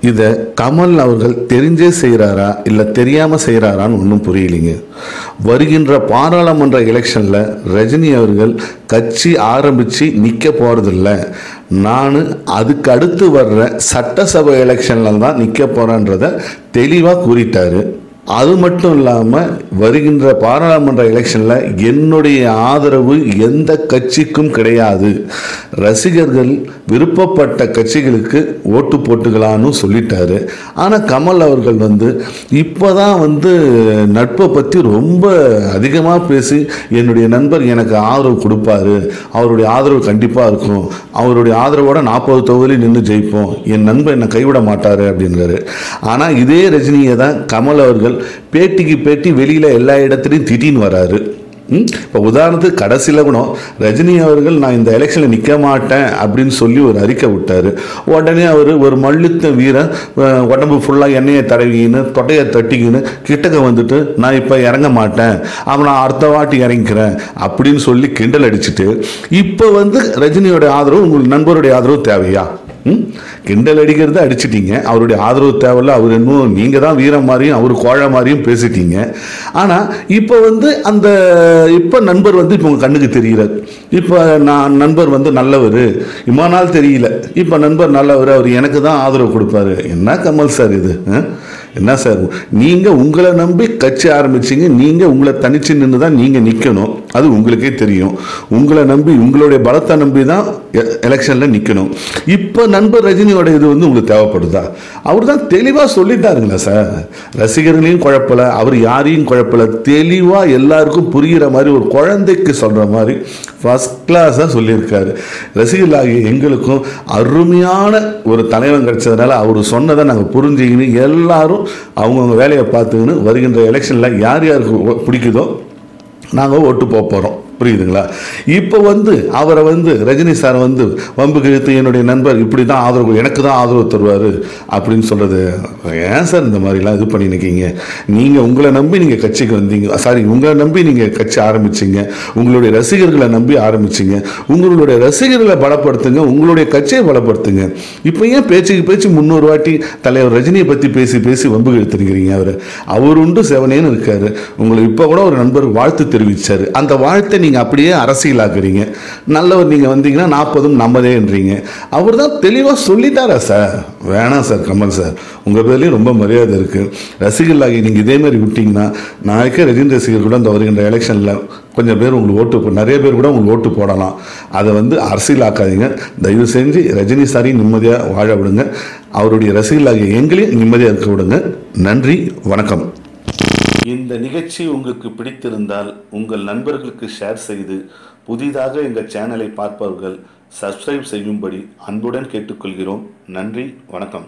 இதை கமல் அவர்கள் தெரிஞ்சே செய்கிறாரா இல்லை தெரியாமல் செய்கிறாரான்னு ஒன்றும் புரியலைங்க. வருகின்ற பாராளுமன்ற எலெக்ஷனில் ரஜினி அவர்கள் கட்சி ஆரம்பித்து நிற்க போகிறதில்ல நான் அதுக்கு அடுத்து வர்ற சட்டசபை எலெக்ஷனில் தான் நிற்க போகிறேன்றதை தெளிவாக கூறிட்டார். அது மட்டும் இல்லாமல் வருகின்ற பாராளுமன்ற எலெக்ஷனில் என்னுடைய ஆதரவு எந்த கட்சிக்கும் கிடையாது. ரசிகர்கள் விருப்பப்பட்ட கட்சிகளுக்கு ஓட்டு போட்டுக்கலான்னு சொல்லிட்டாரு. ஆனால் கமல் அவர்கள் வந்து இப்போ தான் வந்து நட்பை பற்றி ரொம்ப அதிகமாக பேசி என்னுடைய நண்பர் எனக்கு ஆதரவு கொடுப்பாரு. அவருடைய ஆதரவு கண்டிப்பாக இருக்கும். அவருடைய ஆதரவோட நாற்பது தொகுதியில் நின்று ஜெயிப்போம். என் நண்பர் என்னை கைவிட மாட்டார் அப்படின்றாரு ஆனால் இதே ரஜினியை தான் கமல் அவர்கள் பேட்டிக்கு பேட்டி வெளியில் எல்லா இடத்துலையும் திடீர்னு வராரு. இப்போ உதாரணத்துக்கு கடைசியில் கூட ரஜினி அவர்கள் நான் இந்த எலெக்ஷனில் நிற்க மாட்டேன் அப்படின்னு சொல்லி ஒரு அறிக்கை விட்டார். உடனே அவர் ஒரு மல்யுத்த வீரன் உடம்பு ஃபுல்லாக எண்ணெயை தடவிக்கின்னு தொட்டையை தட்டிக்கின்னு கிட்டக்க வந்துட்டு நான் இப்போ இறங்க மாட்டேன். அவன் நான் அடுத்த வாட்டி இறங்கிக்கிறேன். அப்படின்னு சொல்லி கிண்டல் அடிச்சுட்டு இப்போ வந்து ரஜினியோட ஆதரவு உங்கள் நண்பருடைய ஆதரவு தேவையா? ம்? கிண்டல் அடிக்கிறது அடிச்சிட்டீங்க. அவருடைய ஆதரவு தேவையில்ல. அவர் இன்னும் நீங்கள் தான் வீரம் மாதிரியும் அவர் கோழ மாதிரியும் பேசிட்டீங்க. ஆனால் இப்போ வந்து அந்த இப்போ நண்பர் வந்து இப்போ உங்கள் கண்ணுக்கு தெரிகிறார் இப்போ நான் நண்பர் வந்து நல்லவர். இம்மா நாள் தெரியல. இப்போ நண்பர் நல்லவர் அவர் எனக்கு தான் ஆதரவு கொடுப்பாரு. என்ன கமல் சார் இது? ஆ? என்ன சார்? நீங்கள் உங்களை நம்பி கட்சி ஆரம்பிச்சீங்க. நீங்கள் உங்களை தனிச்சு நின்று தான் நீங்கள் நிற்கணும் அது உங்களுக்கே தெரியும். உங்களை நம்பி உங்களுடைய பலத்தை நம்பி தான் எலெக்ஷனில் நிற்கணும் இப்போ நண்பர் ரஜினி ரஜினியோட இது வந்து உங்களுக்கு தேவைப்படுதா? அவர் தான் தெளிவாக சொல்லிட்டாருங்களா சார். ரசிகர்களையும் குழப்பல அவர் யாரையும் குழப்பல. தெளிவாக எல்லாருக்கும் புரிகிற மாதிரி ஒரு குழந்தைக்கு சொல்கிற மாதிரி ஃபஸ்ட் கிளாஸாக சொல்லியிருக்காரு. ரசிகர்களாகிய எங்களுக்கும் அருமையான ஒரு தலைவன் கிடைச்சதுனால அவர் சொன்னதை நாங்கள் புரிஞ்சுக்கின்னு எல்லாரும் அவங்கவுங்க வேலையை பார்த்துக்கின்னு வருகின்ற எலெக்ஷனில் யார் யாருக்கு பிடிக்குதோ நாங்கள் ஓட்டு போக போகிறோம் புரியுதுங்களா? இப்போ வந்து அவரை வந்து ரஜினி சார் வந்து வம்பு இழுத்து என்னுடைய நண்பர் இப்படி தான் ஆதரவு எனக்கு தான் ஆதரவு தருவார் அப்படின்னு சொல்கிறது ஏன் சார் இந்த மாதிரிலாம் இது பண்ணி நிற்கீங்க நீங்கள் உங்களை நம்பி நீங்கள் கட்சிக்கு வந்தீங்க சாரி உங்களை நம்பி நீங்கள் கட்சி ஆரம்பிச்சிங்க உங்களுடைய ரசிகர்களை நம்பி ஆரம்பிச்சிங்க உங்களுடைய ரசிகர்களை பலப்படுத்துங்க உங்களுடைய கட்சியை பலப்படுத்துங்க. இப்போ ஏன் பேச்சுக்கு பேச்சு முன்னூறு வாட்டி தலைவர் ரஜினியை பற்றி பேசி பேசி வம்பு இழுத்துருக்கிறீங்க அவர்? அவர் உண்டு செவனேன்னு இருக்கார். உங்களுக்கு இப்போ கூட ஒரு நண்பர் வாழ்த்து தெரிவித்தார் அந்த வாழ்த்தை நீங்கள் அப்படியே அரசியலாக்குறீங்க. நல்லவர் நீங்கள் வந்தீங்கன்னா நாற்பதும் நம்மதேன்றீங்க அவர் தான் தெளிவாக சொல்லிட்டாரா சார்? வேணாம் சார் கமல் சார். உங்கள் பேர்லேயும் ரொம்ப மரியாதை இருக்குது ரசிகர்களாகி நீங்கள் இதேமாதிரி விட்டிங்கன்னா நாளைக்கே ரஜினி ரசிகர் கூட இந்த வருகின்ற எலெக்ஷனில் கொஞ்சம் பேர் உங்களுக்கு ஓட்டு போ- நிறைய பேர் கூட உங்களுக்கு ஓட்டு போடலாம். அதை வந்து அரசியலாக்காதீங்க. தயவு செஞ்சு ரஜினி சாரையும் நிம்மதியாக வாழ விடுங்க. அவருடைய ரசிகர்களாகிய எங்களையும் நிம்மதியாக இருக்க விடுங்க. நன்றி வணக்கம். இந்த நிகழ்ச்சி உங்களுக்கு பிடித்திருந்தால் உங்கள் நண்பர்களுக்கு ஷேர் செய்து புதிதாக எங்கள் சேனலை பார்ப்பவர்கள் சப்ஸ்கிரைப் செய்யும்படி அன்புடன் கேட்டுக்கொள்கிறோம். நன்றி வணக்கம்.